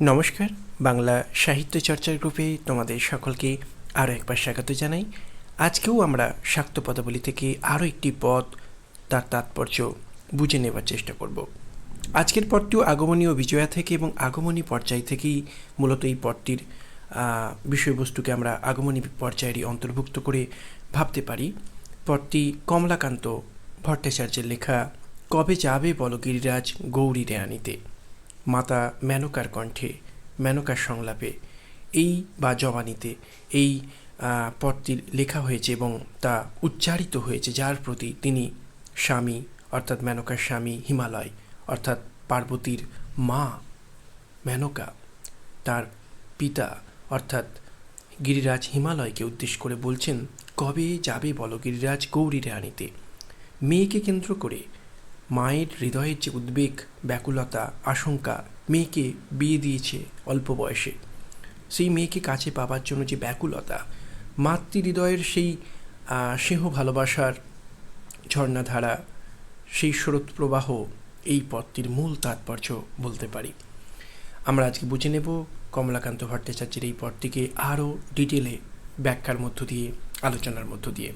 নমস্কার, বাংলা সাহিত্য চর্চার গ্রুপে তোমাদের সকলকে আরও একবার স্বাগত জানাই। আজকেও আমরা শাক্ত পদাবলী থেকে আরও একটি পদ তার তাৎপর্য বুঝে নেবার চেষ্টা করব। আজকের পদটিও আগমনী ও বিজয়া থেকে এবং আগমনী পর্যায় থেকেই মূলত এই পদটির বিষয়বস্তুকে আমরা আগমনী পর্যায়েরই অন্তর্ভুক্ত করে ভাবতে পারি। পদটি কমলাকান্ত ভট্টাচার্যের লেখা, কবে যাবে বলো গিরিরাজ গৌরী রেয়ানিতে মাতা মেনকার কণ্ঠে মেনকার সংলাপে। এই বা জবানিতে এই আহ, পদটির লেখা হয়েছে এবং তা উচ্চারিত হয়েছে যার প্রতি তিনি স্বামী অর্থাৎ মেনকার স্বামী হিমালয় অর্থাৎ পার্বতীর মা মেনকা। তার পিতা অর্থাৎ গিরিরাজ হিমালয়কে উদ্দেশ্য করে বলছেন কবে যাবে বলো গিরিরাজ গৌরী রানীতে মেয়েকে কেন্দ্র করে মায়ের হৃদয়ের যে উদ্বেগ, ব্যাকুলতা, আশঙ্কা মেয়েকে বিয়ে দিয়েছে অল্প বয়সে। সেই মেয়েকে কাছে পাবার জন্য যে ব্যাকুলতা মাতৃ হৃদয়ের সেই স্নেহ ভালোবাসার ঝর্ণাধারা, সেই স্রোত প্রবাহ এই পথটির মূল তাৎপর্য বলতে পারি। আমরা আজকে বুঝে নেব কমলাকান্ত ভট্টাচার্যের এই পথটিকে আরও ডিটেলে ব্যাখ্যার মধ্য দিয়ে, আলোচনার মধ্য দিয়ে।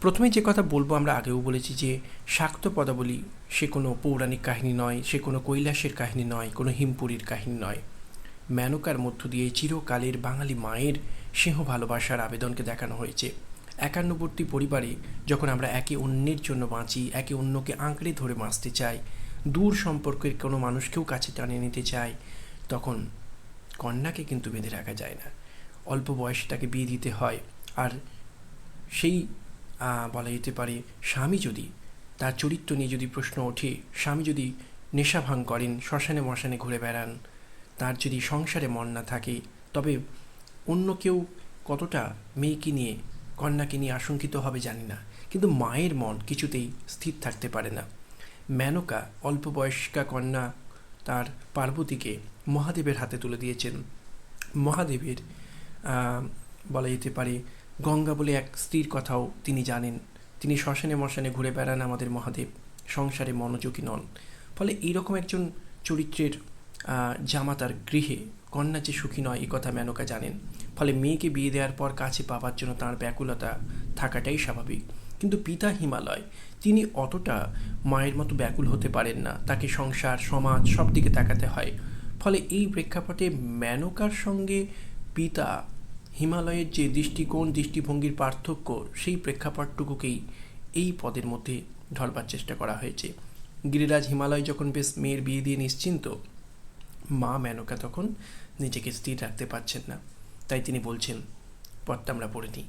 প্রথমে যে কথা বলব, আমরা আগেও বলেছি যে শাক্ত পদাবলী সে কোনো পৌরাণিক কাহিনী নয়, সে কোনো কৈলাসের কাহিনী নয়, কোনো হিমপুরীর কাহিনী নয়। মেনকার মধ্য দিয়ে চিরকালের বাঙালি মায়ের সিংহ ভালোবাসার আবেদনকে দেখানো হয়েছে। একান্নবর্তী পরিবারে যখন আমরা একে অন্যের জন্য বাঁচি, একে অন্যকে আঁকড়ে ধরে বাঁচতে চাই, দূর সম্পর্কের কোনো মানুষকেও কাছে টানে নিতে চাই, তখন কন্যাকে কিন্তু বেঁধে রাখা যায় না। অল্প বয়সে তাকে বিয়ে দিতে হয়, আর সেই বলা যেতে পারে, স্বামী যদি, তার চরিত্র নিয়ে যদি প্রশ্ন ওঠে, স্বামী যদি নেশা ভাঙ করেন, শ্মশানে মশানে ঘুরে বেড়ান, তার যদি সংসারে মন না থাকে, তবে অন্য কেউ কতটা মেয়েকে নিয়ে, কন্যাকে নিয়ে আশঙ্কিত হবে জানি না। কিন্তু মায়ের মন কিছুতেই স্থির থাকতে পারে না। মেনকা, অল্প বয়স্কা কন্যা তার পার্বতীকে মহাদেবের হাতে তুলে দিয়েছেন। মহাদেবের বলা যেতে পারে গঙ্গা বলে এক স্ত্রীর কথাও তিনি জানেন। তিনি শ্মশানে মশানে ঘুরে বেড়ান আমাদের মহাদেব। সংসারে মনোযোগী নন। ফলে এইরকম একজন চরিত্রের জামাতার গৃহে। কন্যা যে সুখী নয় এই কথা মেনকা জানেন। ফলে মেয়েকে বিয়ে দেওয়ার পর কাছে পাবার জন্য তার ব্যাকুলতা থাকাটাই স্বাভাবিক। কিন্তু পিতা হিমালয়, তিনি অতটা মায়ের মতো ব্যাকুল হতে পারেন না। তাকে সংসার, সমাজ সব দিকে তাকাতে হয়। ফলে এই প্রেক্ষাপটে মেনকার সঙ্গে পিতা হিমালয়ের যে দৃষ্টিকোণ, দৃষ্টিভঙ্গির পার্থক্য, সেই প্রেক্ষাপটটুকুকেই এই পদের মধ্যে ধরবার চেষ্টা করা হয়েছে। গিরিরাজ হিমালয় যখন বেশ মেয়ের বিয়ে দিয়ে নিশ্চিন্ত, মা মেনকা তখন নিজেকে স্থির রাখতে পারছেন না। তাই তিনি বলছেন পদটা আমরা পড়ে নিই।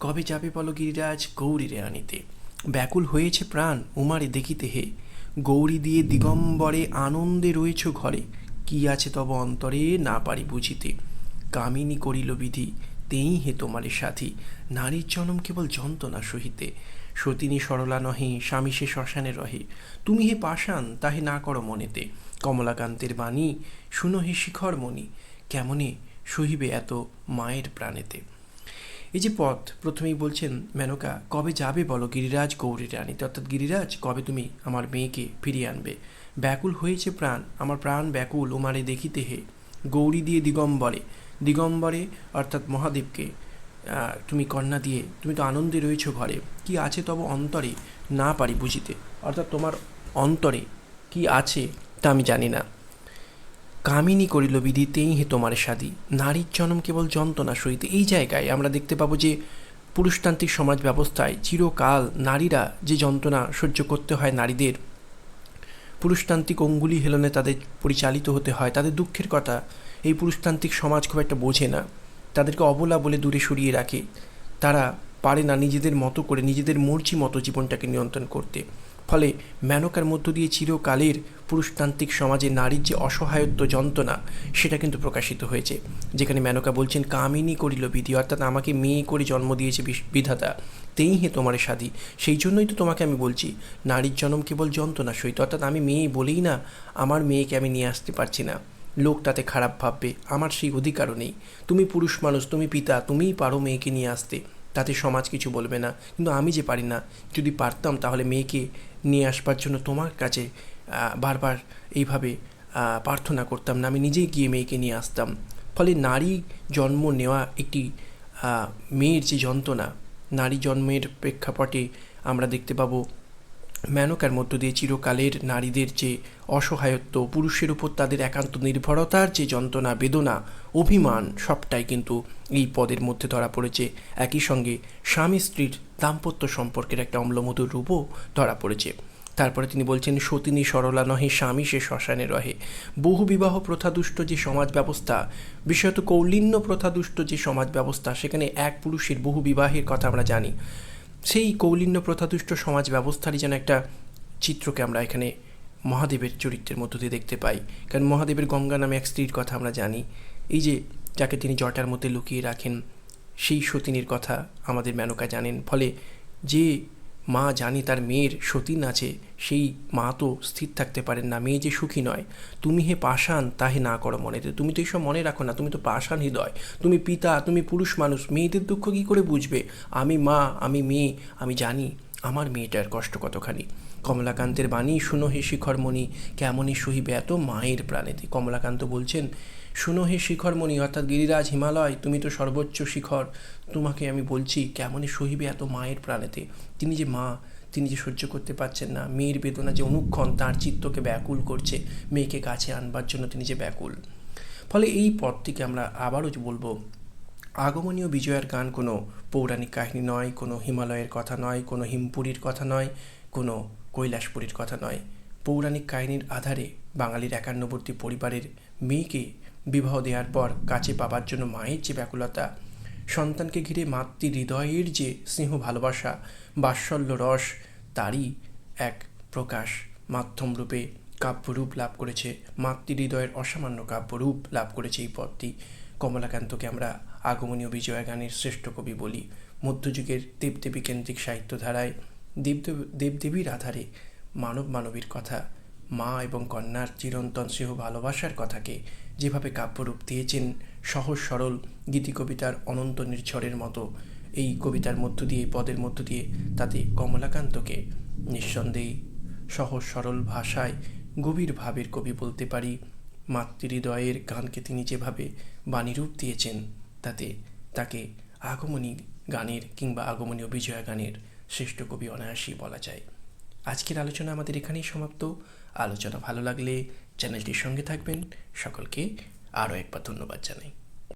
কবে যাবে বলো গিরিরাজ? গৌরীরে আনিতে। ব্যাকুল হয়েছে প্রাণ, উমারে দেখিতে হে। গৌরী দিয়ে দিগম্বরে আনন্দে রয়েছ ঘরে। কি আছে তব অন্তরে না পারি বুঝিতে। কামিনী করিল বিধি তেই হে তোমারে সাথী। নারীর জনম কেবল যন্ত্রণা সহিতে। সতিনী সরলা নহে, স্বামী সে শ্মশানে রহে। তুমি হে পাষাণ, তাহে না করো মনেতে। কমলাকান্তের বাণী, শুনো হে শিখর মণি। কেমনে সহিবে এত মায়ের প্রাণেতে? এই যে পথ, প্রথমেই বলছেন মেনকা, কবে যাবে বলো গিরিরাজ গৌরী রানীতে অর্থাৎ গিরিরাজ, কবে তুমি আমার মেয়েকে ফিরিয়ে আনবে? ব্যাকুল হয়েছে প্রাণ, আমার প্রাণ ব্যাকুল ওমারে দেখিতে হে। গৌরী দিয়ে দিগম্বরে দিগম্বরে, অর্থাৎ মহাদেবকে তুমি কন্যা দিয়ে, তুমি তো আনন্দে রয়েছ ঘরে, কি আছে তব অন্তরে না পারি বুঝিতে? অর্থাৎ তোমার অন্তরে কি আছে তা আমি জানি না। কামিনী করিল বিধিতেই হে তোমার সাদি নারীর জন্ম কেবল যন্ত্রণা সহিতে। এই জায়গায় আমরা দেখতে পাবো যে, পুরুষতান্ত্রিক সমাজ ব্যবস্থায় চিরকাল নারীরা যে যন্ত্রণা সহ্য করতে হয় নারীদের, পুরুষতান্ত্রিক অঙ্গুলি হেলনে তাদের পরিচালিত হতে হয়। তাদের দুঃখের কথা এই পুরুষতান্ত্রিক সমাজ খুব একটা বোঝে না। তাদেরকে অবলা বলে দূরে সরিয়ে রাখে। তারা পারে না নিজেদের মতো করে নিজেদের মর্জি মতো জীবনটাকে নিয়ন্ত্রণ করতে। ফলে মেনকার মধ্য দিয়ে চিরকালের পুরুষতান্ত্রিক সমাজে নারীর যে অসহায়ত্ব যন্ত্রণা, সেটা কিন্তু প্রকাশিত হয়েছে। যেখানে মেনকা বলছেন, কামিনী করিল বিধি অর্থাৎ আমাকে মেয়ে করে জন্ম দিয়েছে বিধাতা। তেই হে তোমার সাধী। সেই জন্যই তো তোমাকে আমি বলছি, নারীর জন্ম কেবল যন্ত্রণা সহিত। অর্থাৎ আমি মেয়ে বলেই না, আমার মেয়েকে আমি নিয়ে আসতে পারছি না। লোক তাতে খারাপ ভাববে, আমার সেই অধিকারও নেই। তুমি পুরুষ মানুষ, তুমি পিতা, তুমিই পারো মেয়েকে নিয়ে আসতে। তাতে সমাজ কিছু বলবে না। কিন্তু আমি যে পারি না, যদি পারতাম তাহলে মেয়েকে নিয়ে আসবার জন্য তোমার কাছে বারবার এইভাবে প্রার্থনা করতাম না। আমি নিজেই গিয়ে মেয়েকে নিয়ে আসতাম। ফলে নারী জন্ম নেওয়া একটি মেয়ের যে যন্ত্রণা, নারী জন্মের প্রেক্ষাপটে আমরা দেখতে পাবো মেনকার মধ্য দিয়ে চিরকালের নারীদের যে অসহায়ত্ব, পুরুষের উপর তাদের একান্ত নির্ভরতার যে যন্ত্রণা, বেদনা, অভিমান, সবটাই কিন্তু এই পদের মধ্যে ধরা পড়েছে। একই সঙ্গে স্বামী স্ত্রীর দাম্পত্য সম্পর্কের একটা অম্লমধুর রূপও ধরা পড়েছে। তারপরে তিনি বলছেন, সতিনী সরলা নহে, স্বামী সে শ্মশানে রহে। বহু বিবাহ প্রথাদুষ্ট যে সমাজ ব্যবস্থা বিশেষত কৌলিন্য প্রথাদুষ্ট যে সমাজ ব্যবস্থা, সেখানে এক পুরুষের বহু বিবাহের কথা আমরা জানি। সেই কৌলিন্য প্রথাদুষ্ট সমাজ ব্যবস্থারই যেন একটা চিত্রকে আমরা এখানে মহাদেবের চরিত্রের মধ্য দিয়ে দেখতে পাই। কারণ মহাদেবের গঙ্গা নামে এক স্ত্রীর কথা আমরা জানি। এই যে যাকে তিনি জটার মধ্যে লুকিয়ে রাখেন, সেই সতিনীর কথা আমাদের মেনকা জানেন। ফলে যে মা জানি তার মেয়ের সতীন আছে, সেই মা তো স্থির থাকতে পারেন না, মেয়ে যে সুখী নয়। তুমি হে পাষাণ তাহে না করো মনেতে। তুমি তো এইসব মনে রাখো না, তুমি তো পাষাণ হৃদয়। তুমি পিতা, তুমি পুরুষ মানুষ, মেয়েদের দুঃখ কী করে বুঝবে? আমি মা, আমি মেয়ে, আমি জানি আমার মেয়েটার কষ্ট কতখানি। কমলাকান্তের বাণী, শুনো হে শিখরমণি কেমনই সহিবে এত মায়ের প্রাণেতে? কমলাকান্ত বলছেন শুনো হে শিখরমণি অর্থাৎ গিরিরাজ হিমালয়, তুমি তো সর্বোচ্চ শিখর। তোমাকে আমি বলছি কেমনই সহিবে এত মায়ের প্রাণেতে? তিনি যে মা, তিনি যে সহ্য করতে পারছেন না। মেয়ের বেদনা যে অনুক্ষণ, তার চিত্তকে ব্যাকুল করছে। মেয়েকে কাছে আনবার জন্য তিনি যে ব্যাকুল। ফলে এই পথটিকে আমরা আবারও বলব, আগমনীয় বিজয়ের গান কোনো পৌরাণিক কাহিনী নয়, কোনো হিমালয়ের কথা নয়, কোনো হিমপুরীর কথা নয়, কোনো কৈলাসপুরীর কথা নয়। পৌরাণিক কাহিনীর আধারে বাঙালির একান্নবর্তী পরিবারের মেয়েকে বিবাহ দেওয়ার পর কাছে পাবার জন্য মায়ের যে ব্যাকুলতা, সন্তানকে ঘিরে মাতৃ হৃদয়ের যে স্নেহ ভালোবাসা, বাৎসল্য রস, তারই এক প্রকাশ মাধ্যম রূপে কাব্যরূপ লাভ করেছে মাতৃ হৃদয়ের অসামান্য কাব্যরূপ লাভ করেছে এই পদটি। কমলাকান্তকে আমরা আগমনীয় বিজয়া গানের শ্রেষ্ঠ কবি বলি। মধ্যযুগের দেবদেবী কেন্দ্রিক সাহিত্য ধারায় দেবদেব, দেবদেবীর আধারে মানব মানবীর কথা মা এবং কন্যার চিরন্তন স্নেহ ভালোবাসার কথাকে যেভাবে কাব্যরূপ দিয়েছেন, সহজ সরল গীতি কবিতার অনন্ত নির্ঝরের মতো, এই কবিতার মধ্য দিয়ে, পদের মধ্য দিয়ে, তাতে কমলাকান্তকে নিঃসন্দেহে সহজ সরল ভাষায় গভীর ভাবের কবি বলতে পারি, মাতৃহৃদয়ের গানকে তিনি যেভাবে বাণীরূপ দিয়েছেন, তাতে তাকে আগমনী গানের কিংবা আগমনীয় বিজয়া গানের শ্রেষ্ঠ কবি অনায়াসই বলা যায়। আজকের আলোচনা আমাদের এখানেই সমাপ্ত। আলোচনা ভালো লাগলে চ্যানেলটির সঙ্গে থাকবেন। সকলকে আরও একবার ধন্যবাদ জানাই।